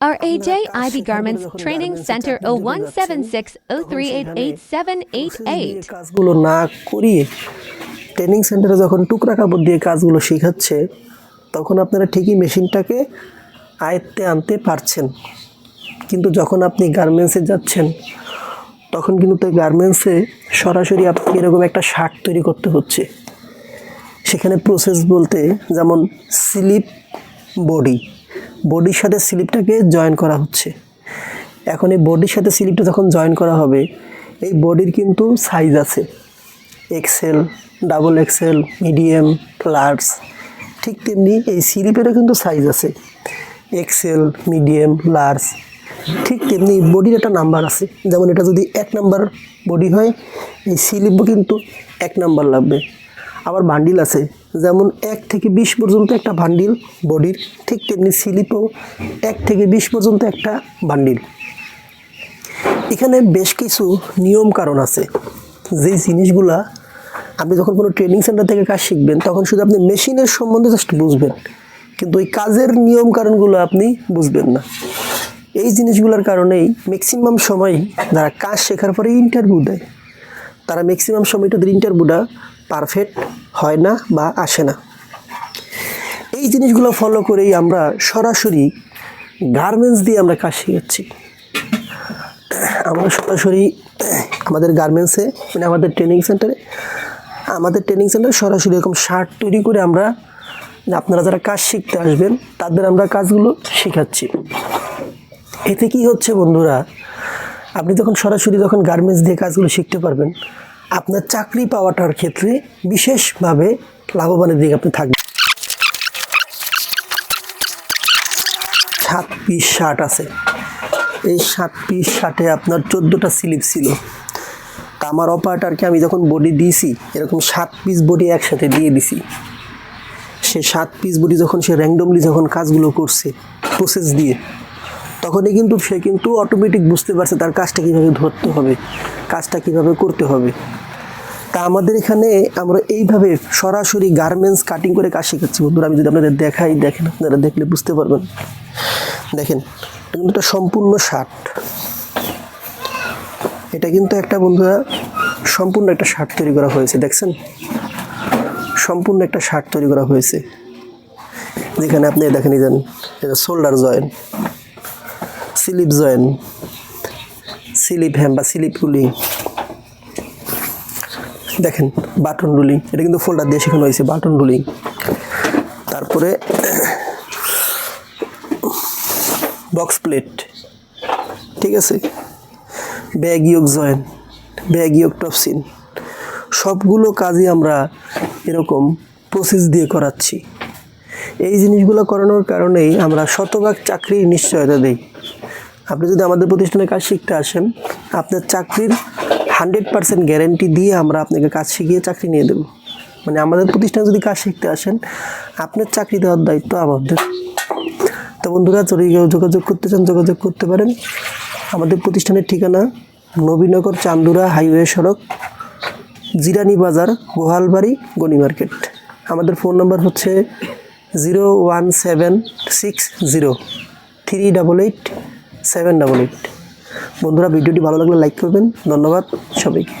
Our AJ Ivy Garments Training Center 017603887888. কাজগুলো না করিয়ে ট্রেনিং সেন্টারে যখন টুকরা কাপড় দিয়ে কাজগুলো শেখাচ্ছে তখন আপনারা ঠিকই মেশিনটাকে আয়ত্তে আনতে পারছেন। কিন্তু যখন আপনি গার্মেন্টসে যাচ্ছেন তখন কিন্তু তাই গার্মেন্টসে সরাসরি আপনাকে এরকম একটা শার্ট তৈরি করতে হচ্ছে। সেখানে প্রসেস বলতে যেমন স্লিপ বডি বডির সাথে স্লিপটাকে জয়েন করা হচ্ছে। এখন এই বডির সাথে স্লিপটা যখন জয়েন করা হবে, এই বডির কিন্তু সাইজ আছে। XL double XL medium, large, ঠিক তেমনি এই স্লিপেরও কিন্তু সাইজ আছে। এক্সেল মিডিয়াম, লার্জ, ঠিক তেমনি বডির একটা নাম্বার আছে। যেমন এটা যদি এক নাম্বার বডি হয়, এই স্লিপও কিন্তু এক নাম্বার লাগবে। আবার বান্ডিল আছে যেমন এক থেকে বিশ পর্যন্ত একটা বান্ডিল বডির, ঠিক তেমনি স্লিপও এক থেকে বিশ পর্যন্ত একটা বান্ডিল। এখানে বেশ কিছু নিয়ম কারণ আছে। যেই জিনিসগুলা আপনি যখন কোনো ট্রেনিং সেন্টার থেকে কাজ শিখবেন, তখন শুধু আপনি মেশিনের সম্বন্ধে জাস্ট বুঝবেন। কিন্তু ওই কাজের নিয়ম কারণগুলো আপনি বুঝবেন না। এই জিনিসগুলোর কারণেই ম্যাক্সিমাম সময় যারা কাজ শেখার পরে ইন্টারভিউ দেয়, তারা ম্যাক্সিমাম সময় তাদের ইন্টারভিউটা পারফেক্ট হয় না বা আসে না। এই জিনিসগুলো ফলো করেই আমরা সরাসরি গার্মেন্টস দিয়ে আমরা কাজ শিখাচ্ছি। আমরা সরাসরি আমাদের গার্মেন্টসে মানে আমাদের ট্রেনিং সেন্টারে আমাদের ট্রেনিং সেন্টারে সরাসরি এরকম শার্ট তৈরি করে আমরা আপনারা যারা কাজ শিখতে আসবেন, তাদের আমরা কাজগুলো শেখাচ্ছি। এতে কি হচ্ছে বন্ধুরা, আপনি যখন সরাসরি যখন গার্মেন্টস দিয়ে কাজগুলো শিখতে পারবেন আপনার চাকরি পাওয়াটার ক্ষেত্রে বিশেষভাবে লাভবানের দিকে আপনি থাকবেন। সাত পিস শার্ট আছে। এই সাত পিস শার্টে আপনার চোদ্দোটা স্লিপ ছিল। তা আমার অপারেটারকে আমি যখন বডি দিয়েছি, এরকম সাত পিস বডি একসাথে দিয়ে দিছি। সে সাত পিস বডি যখন সে র্যান্ডমলি যখন কাজগুলো করছে প্রসেস দিয়ে তখনই কিন্তু সে কিন্তু অটোমেটিক বুঝতে পারছে তার কাজটা কীভাবে ধরতে হবে, কাজটা কীভাবে করতে হবে। তা আমাদের এখানে আমরা এইভাবে সরাসরি গার্মেন্টস কাটিং করে কাজ শেখাচ্ছি। বন্ধুরা, আমি যদি আপনাদের দেখাই, দেখেন, আপনারা দেখলে বুঝতে পারবেন। দেখেন এটা কিন্তু একটা সম্পূর্ণ শার্ট এটা কিন্তু একটা, বন্ধুরা, সম্পূর্ণ একটা শার্ট তৈরি করা হয়েছে, দেখছেন? সম্পূর্ণ একটা শার্ট তৈরি করা হয়েছে। যেখানে আপনি দেখেন, এই যান এটা shoulder join sleeve join sleeve hem বা স্লিপ রুলিং দেখেন বাটন রুলিং এটা কিন্তু ফোল্ডার দিয়ে শেখানো হয়েছে বাটন রুলিং তারপরে বক্স প্লেট ঠিক আছে? Back yoke join back yoke Topsin সবগুলো কাজই আমরা এরকম প্রসেস দিয়ে করাচ্ছি। এই জিনিসগুলো করানোর কারণেই আমরা শতভাগ চাকরির নিশ্চয়তা দিই। আপনি যদি আমাদের প্রতিষ্ঠানে কাজ শিখতে আসেন, আপনার চাকরির হান্ড্রেড পার্সেন্ট গ্যারেন্টি দিয়ে আমরা আপনাকে কাজ শিখিয়ে চাকরি নিয়ে দেবো। মানে আমাদের প্রতিষ্ঠানে যদি কাজ শিখতে আসেন, আপনার চাকরি দেওয়ার দায়িত্ব আমাদের। তো বন্ধুরা, যদি যোগাযোগ করতে চান, যোগাযোগ করতে পারেন। আমাদের প্রতিষ্ঠানের ঠিকানা নবীনগর চান্দুরা হাইওয়ে সড়ক, জিরানি বাজার, গোহালবাড়ি, গনি মার্কেট। আমাদের ফোন নাম্বার হচ্ছে zero one seven six zero three double eight seven double eight বন্ধুরা ভিডিওটি ভালো লাগলে লাইক করবেন। ধন্যবাদ সবাইকে।